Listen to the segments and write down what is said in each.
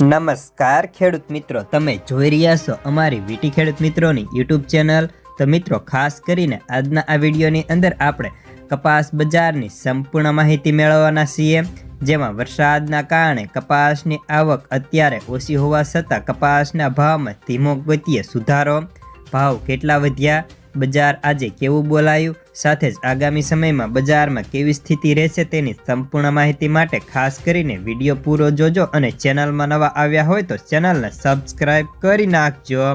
નમસ્કાર ખેડૂત મિત્રો, તમે જોઈ રહ્યા છો અમારી વીટી ખેડૂત મિત્રોની યુટ્યુબ ચેનલ. તો મિત્રો, ખાસ કરીને આજના આ વિડીયોની અંદર આપણે કપાસ બજારની સંપૂર્ણ માહિતી મેળવવાના છીએ. જેમાં વરસાદના કારણે કપાસની આવક અત્યારે ઓછી હોવા છતાં કપાસના ભાવમાં ધીમો ગતિએ સુધારો. ભાવ કેટલા વધ્યા? બજાર આજે કેવું બોલાયું? સાથે જ આગામી સમયમાં બજારમાં કેવી સ્થિતિ રહેશે તેની સંપૂર્ણ માહિતી માટે ખાસ કરીને વીડિયો પૂરો જોજો અને ચેનલમાં નવા આવ્યા હોય તો ચેનલને સબસ્ક્રાઇબ કરી નાખજો.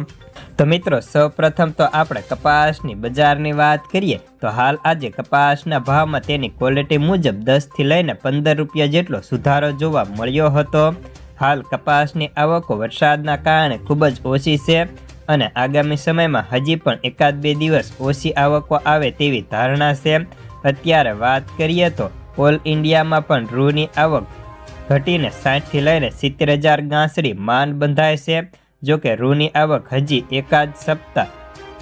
તો મિત્રો, સૌપ્રથમ તો આપણે કપાસની બજારની વાત કરીએ, તો હાલ આજે કપાસના ભાવમાં તેની ક્વોલિટી મુજબ દસથી લઈને પંદર રૂપિયા જેટલો સુધારો જોવા મળ્યો હતો. હાલ કપાસની આવકો વરસાદના કારણે ખૂબ જ ઓછી છે. અને આગામી સમયમાં હજી પણ એકાદ બે દિવસ ઓછી આવકો આવે તેવી ધારણા છે. અત્યારે વાત કરીએ તો ઓલ ઇન્ડિયામાં પણ રૂની આવક ઘટીને સાઠથી લઈને સિત્તેર હજાર ગાંસડી માન બંધાય છે. જોકે રૂની આવક હજી એકાદ સપ્તાહ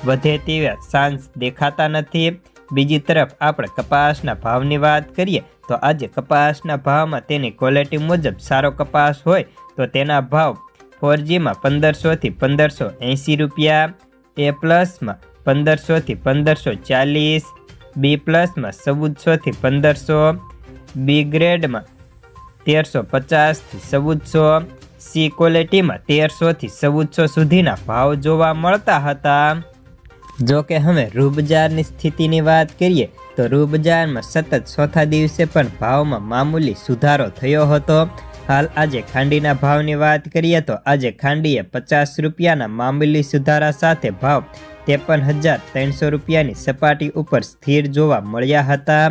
વધે તેવા સાંજ દેખાતા નથી. બીજી તરફ આપણે કપાસના ભાવની વાત કરીએ તો આજે કપાસના ભાવમાં તેની ક્વોલિટી મુજબ સારો કપાસ હોય તો તેના ભાવ ફોરજીમાં પંદરસોથી પંદરસો એંસી રૂપિયા, એ પ્લસમાં પંદરસોથી પંદરસો ચાલીસ, બી પ્લસમાં ચૌદસોથી પંદરસો, બી ગ્રેડમાં તેરસો પચાસથી ચૌદસો, સી ક્વોલિટીમાં તેરસોથી ચૌદસો સુધીના ભાવ જોવા મળતા હતા. જો કે હવે રૂબજારની સ્થિતિની વાત કરીએ, તો રૂબજારમાં સતત ચોથા દિવસે પણ ભાવમાં મામૂલી સુધારો થયો હતો. હાલ આજે ખાંડીના ભાવની વાત કરીએ તો આજે ખાંડીએ પચાસ રૂપિયાના મામૂલી સુધારા સાથે ભાવ ત્રેપન હજાર ત્રણસો રૂપિયાની સપાટી ઉપર સ્થિર જોવા મળ્યા હતા.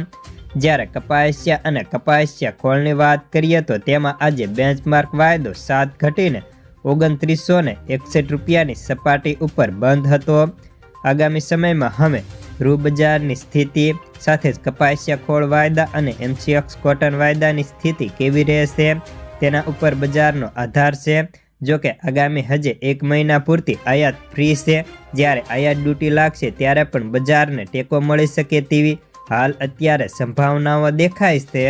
જ્યારે કપાસિયા અને કપાસિયા ખોળની વાત કરીએ તો તેમાં આજે બેન્ચમાર્ક વાયદો સાત ઘટીને ઓગણત્રીસો ને એકસઠ રૂપિયાની સપાટી ઉપર બંધ હતો. આગામી સમયમાં હવે રૂ બજારની સ્થિતિ સાથે જ કપાસિયા ખોળ વાયદા અને એમસીએક્સ કોટન વાયદાની સ્થિતિ કેવી રહેશે? તેના ઉપર બજારનો આધાર છે. જો કે આગામી હજે એક મહિના પૂરતી આયાત ફ્રી છે. જ્યારે આયાત ડ્યુટી લાગશે ત્યારે પણ બજારને ટેકો મળી શકે તેવી હાલ અત્યારે સંભાવનાઓ દેખાય છે.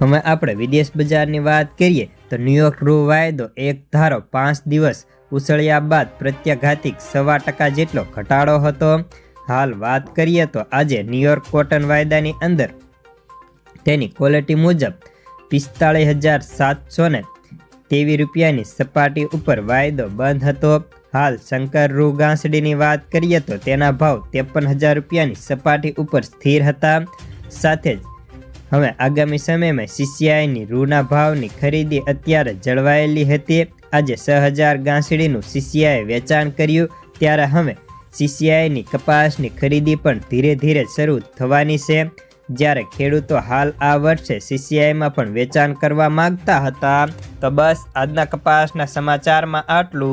હવે આપણે વિદેશ બજારની વાત કરીએ તો ન્યુયોર્ક રૂ વાયદો એક ધારો પાંચ દિવસ ઉછળ્યા બાદ પ્રત્યાઘાતિક સવા ટકા જેટલો ઘટાડો હતો. હાલ વાત કરીએ તો આજે ન્યૂયોર્ક કોટન વાયદાની અંદર તેની ક્વોલિટી મુજબ પિસ્તાળીસ હજાર સાતસો ને તેવી રૂપિયાની સપાટી ઉપર વાયદો બંધ હતો. હાલ શંકર રૂ ગાંસડીની વાત કરીએ તો તેના ભાવ ત્રેપન હજાર રૂપિયાની સપાટી ઉપર સ્થિર હતા. સાથે જ હવે આગામી સમયમાં સીસીઆઈની રૂના ભાવની ખરીદી અત્યારે જળવાયેલી હતી. આજે છ હજાર ગાંસડીનું સીસીઆઈ વેચાણ કર્યું. ત્યારે હવે સીસીઆઈની કપાસની ખરીદી પણ ધીરે ધીરે શરૂ થવાની છે. જ્યારે ખેડૂતો હાલ આ વર્ષે સીસીઆઈમાં પણ વેચાણ કરવા માંગતા હતા. તો બસ, આજના કપાસના સમાચારમાં આટલું.